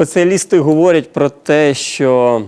Спеціалісти говорять про те, що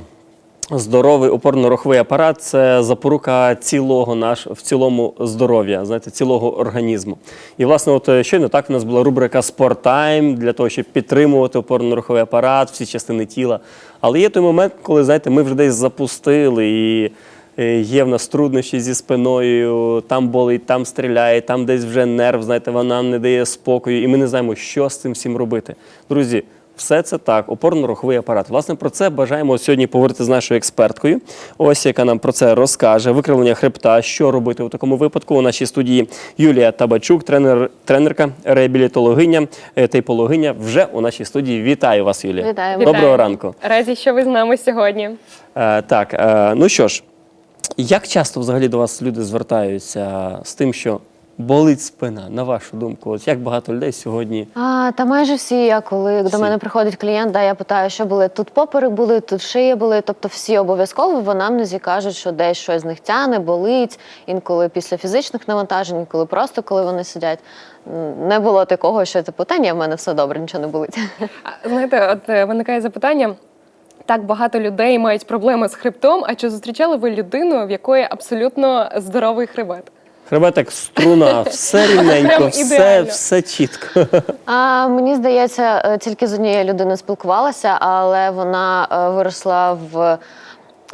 здоровий опорно-руховий апарат це запорука цілого наш в цілому здоров'я, знаєте, цілого організму. І власне, от е, щойно так в нас була рубрика Спорттайм для того, щоб підтримувати опорно-руховий апарат, всі частини тіла. Але є той момент, коли знаєте, ми вже десь запустили і. е, Є в нас труднощі зі спиною, там болить, там стріляє, там десь вже нерв, знаєте, вона не дає спокою, і ми не знаємо, що з цим всім робити. Друзі, все це так, опорно-руховий апарат. Власне, про це бажаємо сьогодні поговорити з нашою експерткою. Ось яка нам про це розкаже. Викривлення хребта, що робити у такому випадку. У нашій студії Юлія Табачук, тренер, тренерка, реабілітологиня, е, тейпологиня. Вже у нашій студії. Вітаю вас, Юлія. Вітаємо. Доброго Вітаю. ранку. Раді, що ви з нами сьогодні. Е, так, е, ну що ж, як часто взагалі до вас люди звертаються з тим, що болить спина, на вашу думку? От як багато людей сьогодні А, та майже всі, я коли Всі. до мене приходить клієнт, да, я питаю, що були тут поперек були, тут шия були. Тобто всі обов'язково в анамнезі кажуть, що десь щось з них тяне, болить, інколи після фізичних навантажень, інколи просто коли вони сидять. М, Не було такого, що типу, та ні, в мене все добре, нічого не болить. А, Знаєте, от е, виникає запитання. Так багато людей мають проблеми з хребтом. А чи зустрічали ви людину, в якої абсолютно здоровий хребет? Хребет як струна, все рівненько, все, все чітко. А мені здається, е, тільки з однією людиною спілкувалася, але вона е, виросла в.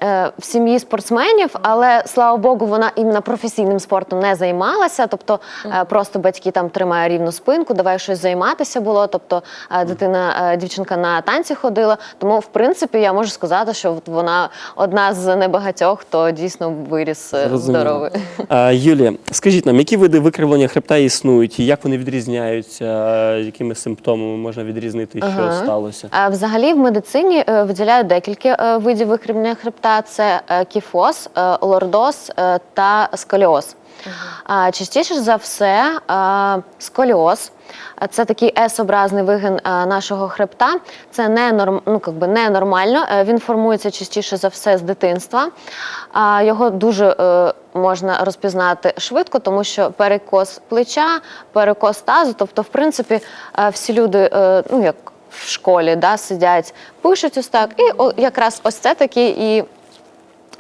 Е, В сім'ї спортсменів, але слава Богу, вона іменно професійним спортом не займалася. Тобто е, просто батьки там тримає рівну спинку, давай щось займатися було. Тобто е, дитина, дівчинка на танці ходила. Тому, в принципі, я можу сказати, що вона одна з небагатьох, хто дійсно виріс здоровий. Юлія, скажіть нам, які види викривлення хребта існують, і як вони відрізняються, якими симптомами можна відрізнити, що Ага. сталося? Взагалі в медицині виділяють декілька видів викривлення хребта: це е, кіфоз, е, лордоз е, та сколіоз. А Частіше за все, сколіоз. Це такий S-образний вигин нашого хребта. Це не норм, ну, как би ненормально. Він формується частіше за все з дитинства. Його дуже можна розпізнати швидко, тому що перекос плеча, перекос тазу. Тобто, в принципі, всі люди, ну як в школі, да, сидять, пишуть ось так. І якраз ось це такий і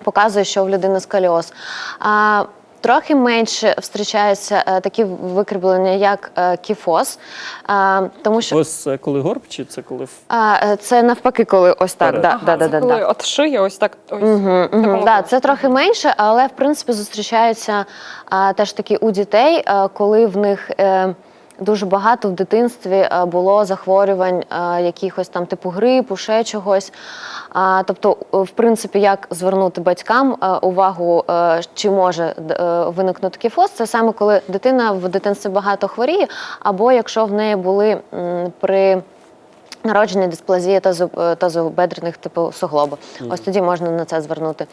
показує, що в людини сколіоз. А, Трохи менше зустрічаються е, такі викріплення, як е, кіфоз, а, тому що Ось це коли горб, чи це коли в- а, е, це навпаки, коли ось так. Да, Ага, да, да, це да, коли да. от шия, ось так. Ось, Угу, угу. Да, це трохи менше, але в принципі зустрічаються а, теж таки у дітей, а, коли в них. Е, Дуже багато в дитинстві е, було захворювань е, якихось там типу грипу, ще чогось. Тобто, е, в принципі, як звернути батькам увагу, чи може виникнути кіфоз, це саме коли дитина в дитинстві багато хворіє, або якщо в неї були при Народження дисплазії е, тазобедрених типу суглобу. Ось тоді можна на це звернути.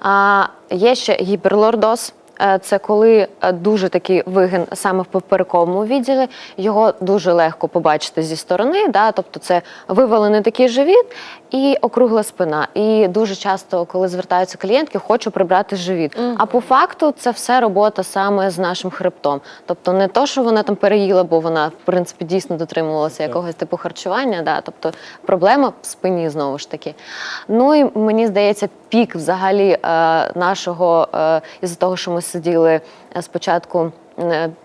А, є ще гіперлордоз. Е, Це коли е, дуже такий вигин саме в поперековому відділі, його дуже легко побачити зі сторони. Да? Тобто це вивалений такий живіт і округла спина. І дуже часто, коли звертаються клієнтки, хочу прибрати живіт. А по факту це все робота саме з нашим хребтом. Тобто не то, що вона там переїла, бо вона в принципі дійсно дотримувалася якогось типу харчування. Да? Тобто проблема в спині знову ж таки. Ну і мені здається, пік взагалі е, нашого е, із-за того, що ми сиділи е, спочатку.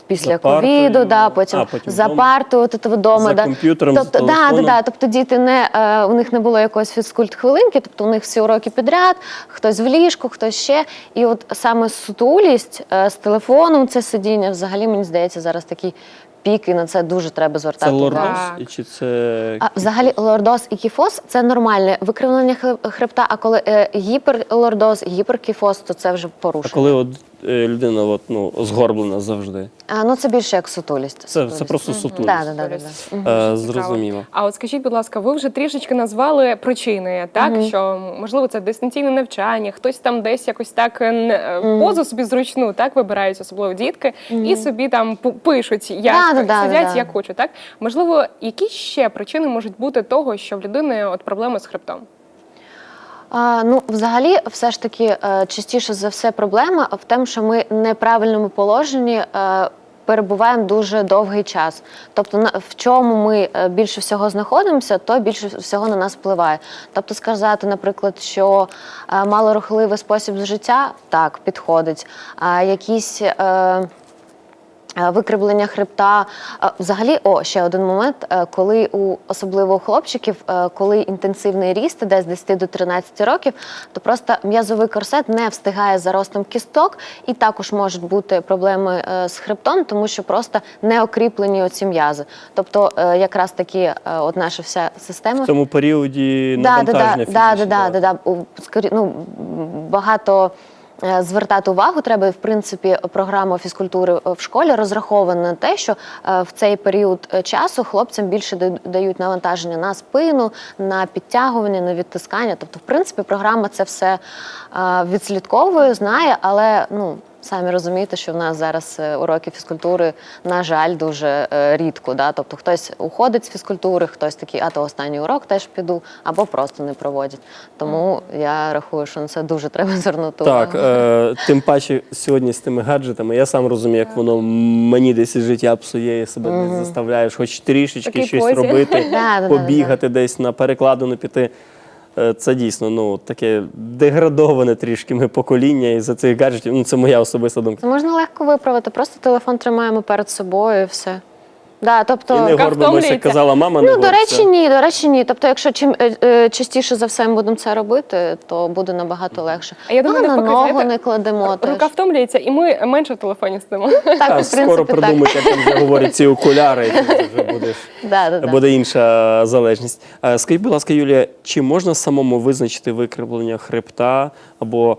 Після ковіду, да, потім, а, потім за партою, от вдома. За да. комп'ютером, за тобто, да, да, да, тобто діти не е, у них не було якоїсь фізкульт хвилинки, тобто у них всі уроки підряд, хтось в ліжку, хтось ще. І от саме сутулість е, з телефоном, це сидіння, взагалі мені здається, зараз такий пік, і на це дуже треба це звертати. увагу. лордоз, чи це А взагалі лордоз і кіфоз це нормальне викривлення хреб- хребта. А коли е, гіперлордоз, гіперкіфоз, то це вже а порушення. коли от людина от, ну, згорблена завжди? А, ну це більше як сутулість. Це, це просто сутулість. Да, да, да, да, да. Е, зрозуміло. А от скажіть, будь ласка, ви вже трішечки назвали причини, так Мгм. що можливо це дистанційне навчання, хтось там десь якось так е, е, позу собі зручну, так вибирають, особливо дітки, і собі там пу- пишуть, як Да-да-да, сидять, да. як хочуть. Так можливо, які ще причини можуть бути того, що в людини от проблеми з хребтом? А, ну, взагалі, все ж таки, е, частіше за все, проблема в тому, що ми в неправильному положенні. е, перебуваємо дуже довгий час. Тобто, в чому ми е, більше всього знаходимося, то більше всього на нас впливає. Тобто, сказати, наприклад, що малорухливий спосіб життя так підходить, а якісь. Викривлення хребта. Е, Взагалі, о, ще один момент, е, коли у особливо у хлопчиків, е, коли інтенсивний ріст іде з 10 до 13 років, то просто м'язовий корсет не встигає за ростом кісток, і також можуть бути проблеми е, з хребтом, тому що просто не окріплені оці м'язи. Тобто, е, якраз таки, е, от наша вся система В цьому періоді Да, да, да, навантаження да, да, да, да, да. Скорі- ну, багато е, звертати увагу треба. В принципі, програма фізкультури в школі розрахована на те, що е, в цей період е, часу хлопцям більше да- дають навантаження на спину, на підтягування, на відтискання. Тобто, в принципі, програма це все е, відслідковує, знає, але ну. Самі розумієте, що в нас зараз е, уроки фізкультури, на жаль, дуже е, рідко. Да? Тобто хтось уходить з фізкультури, хтось такий, а то останній урок теж піду, або просто не проводять. Тому я рахую, що на це дуже треба звернути увагу. Так, е, тим паче сьогодні з тими гаджетами, я сам розумію, як воно мені десь із життя псує, і себе десь заставляєш хоч трішечки Такий щось позі. робити, побігати десь на перекладину піти. Е, Це дійсно ну, таке деградоване трішки ми покоління і за цих гаджетів. Ну, це моя особиста думка. Можна легко виправити. Просто телефон тримаємо перед собою і все. Да, тобто, І не горбимося, як втомлюється. казала мама. не Ну, до горбся. речі, ні, до речі, ні. Тобто, якщо чим е, е, частіше за все ми будемо це робити, то буде набагато легше. А я думаю, ну, на навпаки, ногу знаєте, не кладемо. Рука теж. втомлюється, і ми менше в телефоні сидимо. Так, А, в скоро принципі, так. придумають, як там вже говорять ці окуляри, і ти вже будеш. Да, да, да. буде інша залежність. Е, Скажіть, будь ласка, Юлія, чи можна самому визначити викривлення хребта, або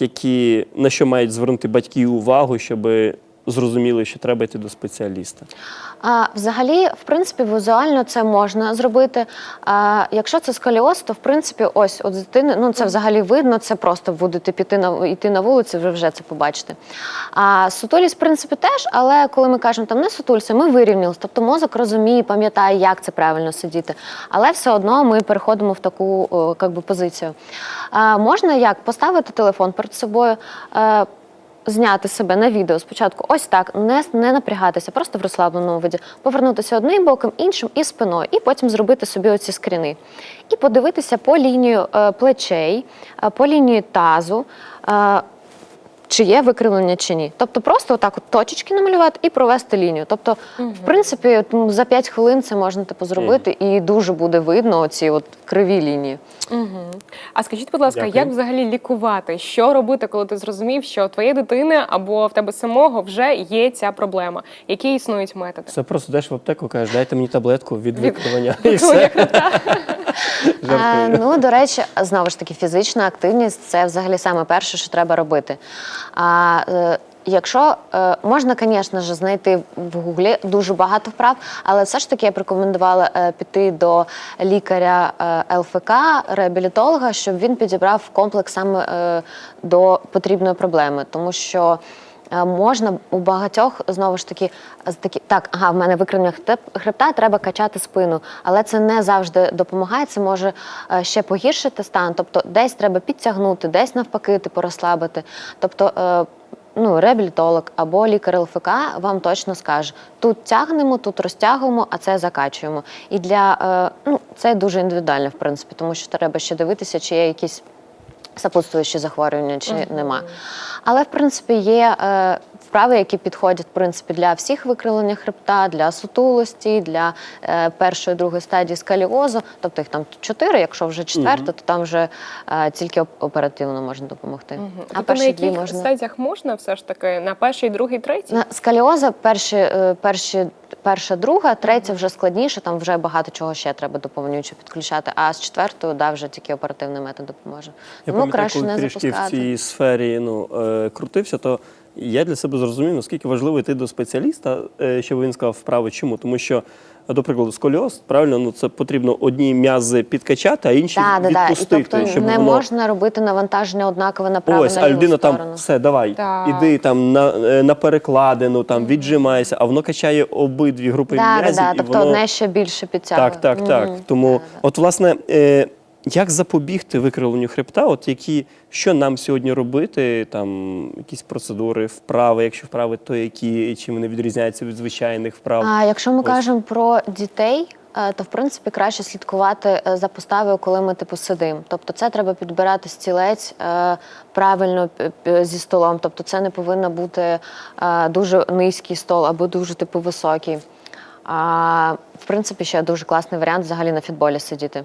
які на що мають звернути батьки увагу, щоб зрозуміли, що треба йти до спеціаліста? А, взагалі, в принципі, візуально це можна зробити. А, якщо це сколіоз, то в принципі, ось от дитини, ну це взагалі видно, це просто будете піти на йти на вулицю, ви вже це побачите. А сутулість, в принципі, теж, але коли ми кажемо там не сутулься, ми вирівнялися. Тобто мозок розуміє, пам'ятає, як це правильно сидіти. Але все одно ми переходимо в таку о, как би, позицію. А, можна як поставити телефон перед собою. Е, зняти себе на відео спочатку ось так, не, не напрягатися, просто в розслабленому виді, повернутися одним боком, іншим і спиною, і потім зробити собі оці скріни. І подивитися по лінію е, плечей, е, по лінії тазу. Чи є викривлення чи ні. Тобто просто отак от точечки намалювати і провести лінію. Тобто, в принципі, ну, за 5 хвилин це можна типу, зробити, і дуже буде видно оці от криві лінії. А скажіть, будь ласка, Дякую. як взагалі лікувати? Що робити, коли ти зрозумів, що у твоєї дитини або в тебе самого вже є ця проблема? Які існують методи? Це просто йдеш в аптеку, кажеш, дайте мені таблетку від Від- викривлення. І все. А, Жартую. ну, до речі, знову ж таки, фізична активність це взагалі саме перше, що треба робити. А, е, Якщо е, можна, звісно ж, знайти в гуглі дуже багато вправ, але все ж таки я б рекомендувала е, піти до лікаря ЛФК, реабілітолога, щоб він підібрав комплекс саме до потрібної проблеми, тому що Можна у багатьох знову ж таки з такі так, ага, в мене викривлення хреб- хребта, треба качати спину, але це не завжди допомагає. Це може е, ще погіршити стан. Тобто, десь треба підтягнути, десь навпаки, типу розслабити. Тобто, е, ну, реабілітолог або лікар ЛФК вам точно скаже: тут тягнемо, тут розтягуємо, а це закачуємо. І для е, ну, це дуже індивідуально, в принципі, тому що треба ще дивитися, чи є якісь сопутствуючі захворювання чи нема. Але в принципі є е, вправи, які підходять в принципі для всіх викривлення хребта, для сутулості, для е, першої, другої стадії скаліозу. Тобто їх там чотири, якщо вже четверта, то там вже е, тільки оперативно можна допомогти. А тобто на перші дві можна. стадіях можна все ж таки на перший, другий, третій? На скаліоза перші, е, перші, перша, друга, третя вже складніше, там вже багато чого ще треба доповнюючи підключати. А з четвертою, да, вже тільки оперативний метод допоможе. Я Тому краще коли не трішки в запускати. цій сфері ну, е, крутився, то я для себе зрозумів, наскільки важливо йти до спеціаліста, е, щоб він сказав вправи. Чому? Тому що, до прикладу, сколіоз, правильно, ну це потрібно одні м'язи підкачати, а інші Да, да, да. І тобто щоб не воно... можна робити навантаження однакове на праву Ось, на а людина сторону. там все, давай, Так. іди там на, е, на перекладину, там віджимайся, а воно качає обидві групи Да, да, м'язів. да. і Тобто воно... одне ще більше підтягує. Так, так, так. Мгм. Тому, от, власне, е, як запобігти викривленню хребта? От які, що нам сьогодні робити? Там якісь процедури, вправи, якщо вправи, то які, чим вони відрізняються від звичайних вправ? А якщо ми Ось. кажемо про дітей, е, то в принципі краще слідкувати е, за поставою, коли ми типу сидимо. Тобто, це треба підбирати стілець е, правильно зі столом. Тобто, це не повинно бути дуже низький стол або дуже типу високий. А в принципі, ще дуже класний варіант взагалі на футболі сидіти.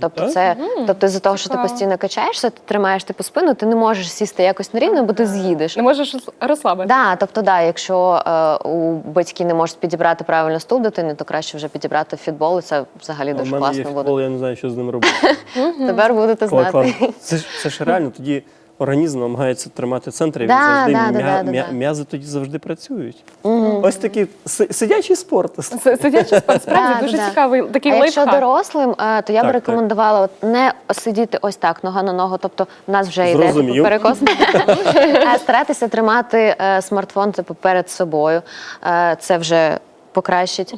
Тобто, Так? це тобто, з-за того, що ти постійно качаєшся, ти тримаєш типу спину, ти не можеш сісти якось на рівно, бо ти з'їдеш. Не можеш розслабити. Да, тобто, да, якщо е, у батьки не можуть підібрати правильно стул дитини, то краще вже підібрати фітбол, і це взагалі дуже класно буде. футбол, я не знаю, що з ним робити. Тепер будете Коли знати. Це ж це ж реально тоді. Організм намагається тримати центр, і він Да, завжди да, да, м'я- да, да, м'я- да. м'язи тоді завжди працюють. Ось такий сидячий спорт. Сидячий спорт справді Да, дуже да. цікавий такий а якщо дорослим, е, то я Так, рекомендувала от не сидіти ось так, нога на ногу. Тобто в нас вже йде перекос. А старатися тримати е, смартфон типу, перед собою. Е, Це вже покращить.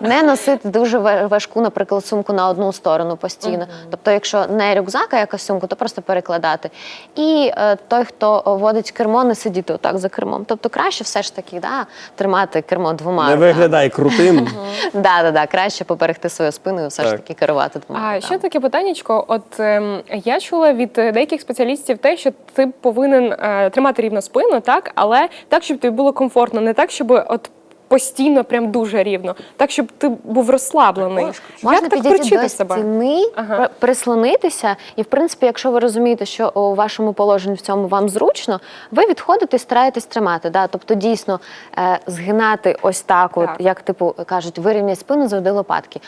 не носити дуже ва- важку, наприклад, сумку на одну сторону постійно. Тобто, якщо не рюкзак, а якась сумку, то просто перекладати. І е, той, хто водить кермо, не сидіти отак за кермом. Тобто краще все ж таки да, тримати кермо двома. Не руками. виглядай крутим. Да, да, да, краще поберегти свою спину і все ж Так. таки керувати двома. А руками. ще таке питаннячко. От ем, я чула від е, деяких спеціалістів те, що ти повинен е, тримати рівно спину, так, але так, щоб тобі було комфортно, не так, щоб от постійно прям дуже рівно, так, щоб ти був розслаблений. Можна Як так підійти до себе? стіни, Ага. прислонитися, і в принципі, якщо ви розумієте, що у вашому положенні в цьому вам зручно, ви відходите і стараєтесь тримати. Да? Тобто дійсно е, згинати ось так, от, Так. як типу кажуть, вирівняй спину, заведи лопатки.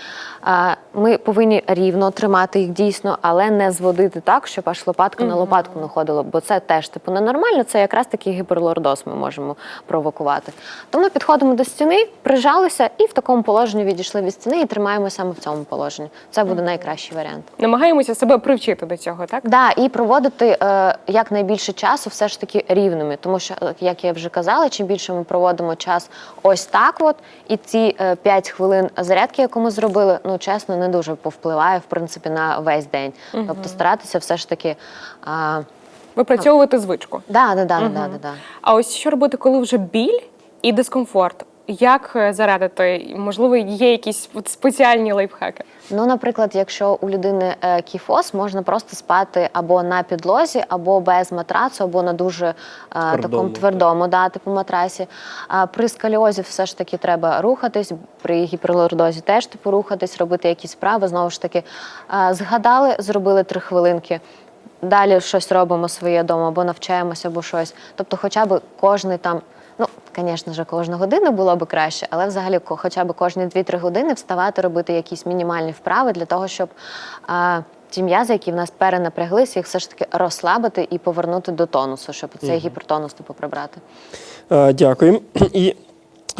Е, ми повинні рівно тримати їх дійсно, але не зводити так, щоб аж лопатка на лопатку находила, бо це теж типу ненормально, це якраз такий гіперлордоз ми можемо провокувати. То ми підходимо до стіни, прижалися і в такому положенні відійшли від стіни і тримаємо саме в цьому положенні. Це буде найкращий варіант. Намагаємося себе привчити до цього, так? Да, і проводити е, якнайбільше часу все ж таки рівними, тому що, е, як я вже казала, чим більше ми проводимо час ось так, от і ці е, 5 хвилин зарядки, яку ми зробили, ну чесно, не дуже повпливає в принципі на весь день. Тобто старатися все ж таки. А, Випрацьовувати звичку. да, да, да, да, да, да. А ось що робити, коли вже біль і дискомфорт? Як е, зарадити? Можливо, є якісь спеціальні лайфхаки? Ну, наприклад, якщо у людини е, кіфоз, можна просто спати або на підлозі, або без матрацу, або на дуже е, Твердому, такому твердому, да, типу матрасі. А при сколіозі все ж таки треба рухатись, при гіперлордозі теж типу рухатись, робити якісь справи. Знову ж таки, згадали, зробили три хвилинки. Далі щось робимо своє вдома, або навчаємося, або щось. Тобто, хоча б кожний там. Звісно ж, кожну годину було б краще, але взагалі хоча б кожні 2-3 години вставати, робити якісь мінімальні вправи для того, щоб а, ті м'язи, які в нас перенапряглися, їх все ж таки розслабити і повернути до тонусу, щоб цей гіпертонус типу прибрати. Е, Дякую. І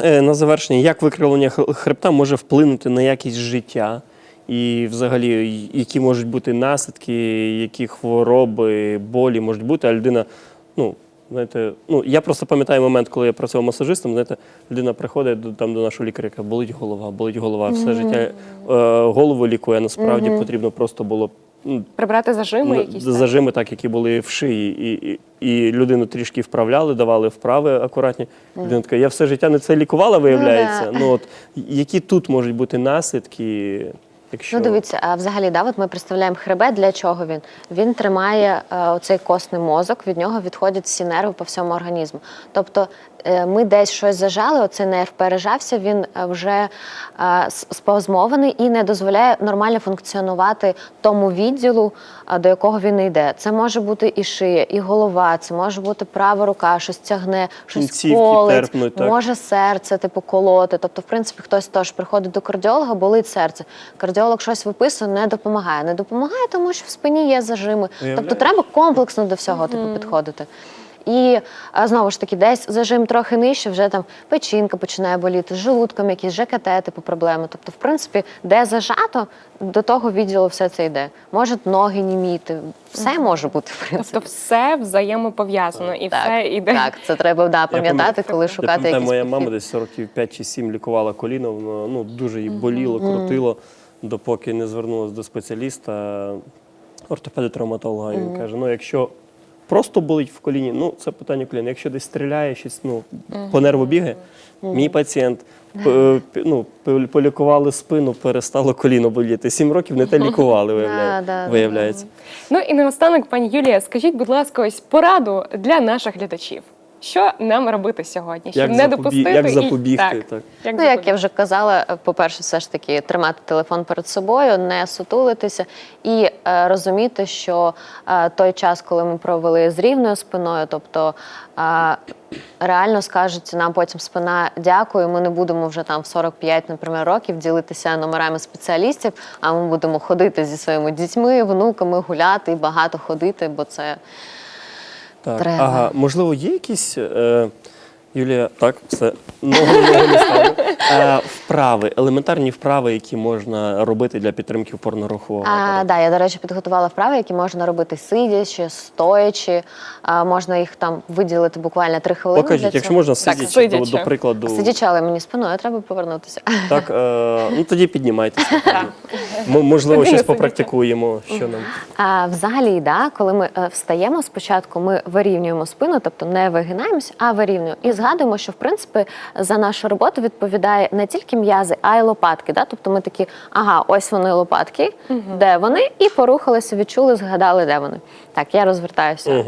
е, на завершення, як викривлення х- хребта може вплинути на якість життя? І взагалі, й- які можуть бути наслідки, які хвороби, болі можуть бути, а людина, ну, знаєте, ну я просто пам'ятаю момент, коли я працював масажистом, знаєте, людина приходить до, там, до нашого лікаря, яка болить голова, болить голова, все життя е, голову лікує, насправді потрібно просто було ну, Прибрати зажими Ну, якісь? зажими, так, які були в шиї, і, і, і людину трішки вправляли, давали вправи акуратні. Людина така, я все життя не це лікувала, виявляється. да. Ну, от, які тут можуть бути наслідки, якщо Ну, дивіться, а взагалі, да, от ми представляємо хребет, для чого він? Він тримає е, оцей костний мозок, від нього відходять всі нерви по всьому організму. Тобто ми десь щось зажали, оцей нерв пережався, він е, вже е, спазмований і не дозволяє нормально функціонувати тому відділу, е, до якого він йде. Це може бути і шия, і голова, це може бути права рука, щось тягне, щось Кінцівки колить, може серце, типу, колоти. Тобто, в принципі, хтось теж приходить до кардіолога, болить серце. Кардіолог щось виписує, не допомагає. Не допомагає, тому що в спині є зажими. Тобто треба комплексно до всього типу, підходити. І знову ж таки, десь зажим трохи нижче, вже там печінка починає боліти, з желудком якісь ЖКТ, типу проблеми. Тобто, в принципі, де зажато, до того відділу все це йде. Можуть ноги німіти, все може бути, в принципі. Тобто все взаємопов'язано і все іде. так, це треба да, пам'ятати, коли Я шукати пам'ятаю, якісь моя підхід. мама десь років 5 чи 7 лікувала коліно, воно ну, дуже їй боліло, крутило. допоки не звернулася до спеціаліста, ортопеда-травматолога. І він каже: ну, якщо просто болить в коліні, ну це питання коліна. Якщо десь стріляє, щось ну, по нерву бігає, мій пацієнт. Ну, полікували спину, перестало коліно боліти. Сім років не те лікували, виявляється. Ну і наостанок, пані Юлія, скажіть, будь ласка, ось пораду для наших глядачів. Що нам робити сьогодні? Щоб Як, не запобі- допустити як і- запобігти? Так, так. як Ну, як я вже казала, е, по-перше, все ж таки тримати телефон перед собою, не сутулитися і е, розуміти, що е, той час, коли ми провели з рівною спиною, тобто е, реально скажуть нам потім спина дякую. Ми не будемо вже там в 45, наприклад, років ділитися номерами спеціалістів, а ми будемо ходити зі своїми дітьми, внуками, гуляти і багато ходити, бо це Так, Треба. ага, можливо, є якісь. Е, Юлія, так, все. Ногу ногу не ставлю. Е, вправи, елементарні вправи, які можна робити для підтримки опорно-рухового. А, да, я, до речі, підготувала вправи, які можна робити сидячи, стоячи. А, можна їх там виділити буквально три хвилини. Покажіть, для якщо цього. можна, Так, сидячи, сидячи. До, до прикладу. Сидячи, але мені спиною треба повернутися. Так, е, ну тоді піднімайтеся. М- Можливо, щось попрактикуємо, що нам. А, взагалі, да, коли ми е, встаємо, спочатку ми вирівнюємо спину, тобто не вигинаємось, а вирівнюємо. І згадуємо, що в принципі за нашу роботу відповідає не тільки м'язи, а й лопатки. Да? Тобто ми такі, ага, ось вони лопатки, де вони, і порухалися, відчули, згадали, де вони. Так, я розвертаюся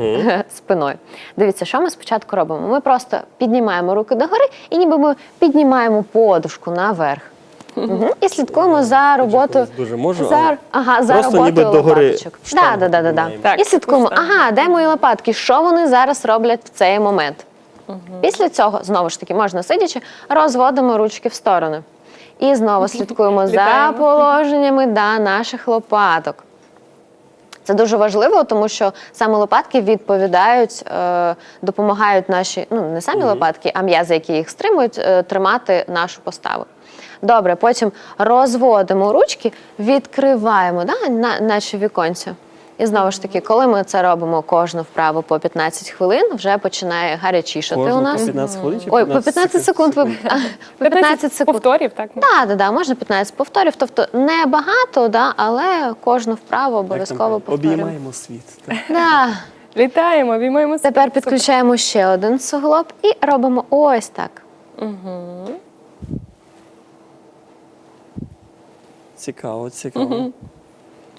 спиною. Дивіться, що ми спочатку робимо? Ми просто піднімаємо руки догори, і ніби ми піднімаємо подушку наверх. Мгм. І слідкуємо за роботою. дуже можу, за, але ага, за просто роботою ніби догори лопаточок. в штангу Да, да, да, да, да. піднімаємо. Так, І слідкуємо, ага, де мої лопатки? Що вони зараз роблять в цей момент? Після цього, знову ж таки, можна сидячи, розводимо ручки в сторони. І знову слідкуємо за Літаємо. положеннями да, наших лопаток. Це дуже важливо, тому що саме лопатки відповідають, е, допомагають наші, ну не самі лопатки, а м'язи, які їх стримують, е, тримати нашу поставу. Добре, потім розводимо ручки, відкриваємо да, на, наші віконця. І знову ж таки, коли ми це робимо кожну вправу по 15 хвилин, вже починає гарячішати у нас. по 15 хвилин чи Ой, по 15 секунд. ви- а, По 15 секунд. повторів, так? Так, да, да, можна 15 повторів. Тобто не багато, да, але кожну вправу Як там обов'язково кажуть, повторюємо. Обіймаємо світ. так. Да. Літаємо, обіймаємо себе. Тепер підключаємо ще один суглоб і робимо ось так. Цікаво, цікаво.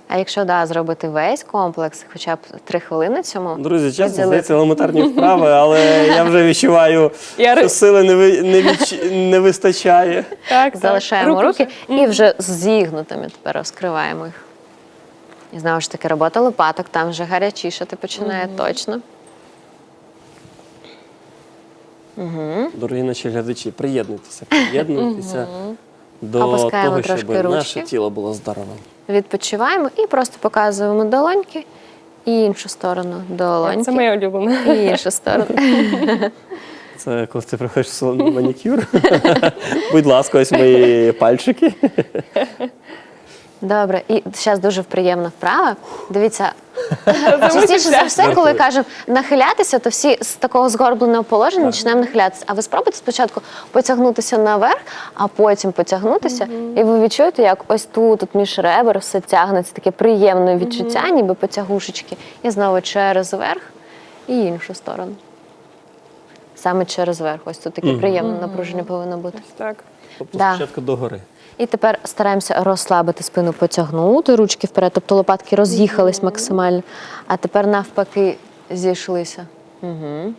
А якщо да, зробити весь комплекс, хоча б 3 хвилини цьому. Друзі, чесно, здається, елементарні вправи, але я вже відчуваю, Я що сили не, ви- не, відч- не вистачає. Так, так. Залишаємо руки, ще. і вже зігнутими тепер розкриваємо їх. І знову ж таки, робота лопаток, там вже гарячішати починає точно. Дорогі наші глядачі, приєднуйтеся, приєднуйтеся до Опускаємо того, трошки щоб наше ручки. тіло було здоровим. Відпочиваємо і просто показуємо долоньки і іншу сторону. Це Долоньки моє улюблене. і іншу сторону. Це коли ти приходиш в салон на манікюр. Будь ласка, ось мої пальчики. Добре, і зараз дуже приємна вправа. Дивіться, частіше за все, коли кажемо нахилятися, то всі з такого згорбленого положення почнемо нахилятися. А ви спробуйте спочатку потягнутися наверх, а потім потягнутися, і ви відчуєте, як ось тут, тут між ребер, все тягнеться, таке приємне відчуття, ніби потягушечки. І знову через верх і іншу сторону. Саме через верх. Ось тут таке приємне напруження повинно бути. Так. Тобто спочатку догори. І тепер стараємося розслабити спину, потягнути ручки вперед, тобто лопатки роз'їхались максимально, а тепер навпаки зійшлися. Угу.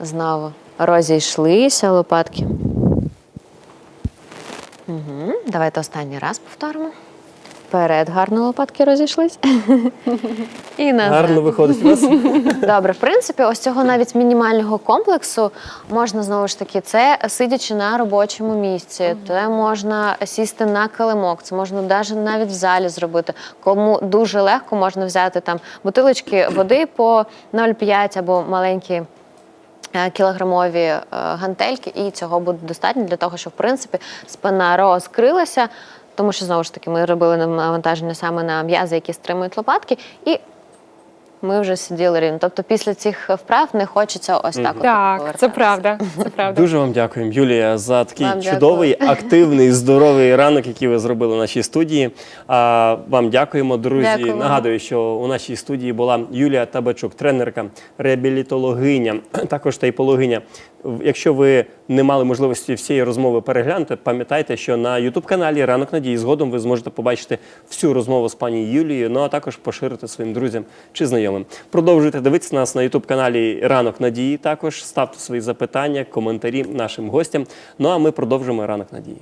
Знову розійшлися лопатки. Угу. Давайте останній раз повторимо. Вперед гарно лопатки розійшлись. І назад. Гарно виходить у вас. Добре, в принципі, ось цього навіть мінімального комплексу можна знову ж таки, це сидячи на робочому місці, це можна сісти на килимок, це можна навіть навіть в залі зробити. Кому дуже легко можна взяти там бутилочки води по 0,5 або маленькі. е, Кілограмові е, гантельки, і цього буде достатньо для того, щоб в принципі спина розкрилася, тому що знову ж таки ми робили навантаження саме на м'язи, які стримують лопатки, і ми вже сиділи рівно. Тобто після цих вправ не хочеться ось так. от Так, це повертатися. правда. Це правда. Дуже вам дякуємо, Юлія, за такий Вам дякую. чудовий, активний, здоровий ранок, який ви зробили в нашій студії. А, вам дякуємо, друзі. Дякую вам. Нагадую, що у нашій студії була Юлія Табачук, тренерка, реабілітологиня, також тайпологиня. Якщо ви не мали можливості всієї розмови переглянути, пам'ятайте, що на Ютуб-каналі Ранок Надії згодом ви зможете побачити всю розмову з пані Юлією, ну а також поширити своїм друзям чи знайомим. Продовжуйте дивитися нас на Ютуб-каналі Ранок Надії. Також ставте свої запитання, коментарі нашим гостям. Ну а ми продовжимо ранок надії.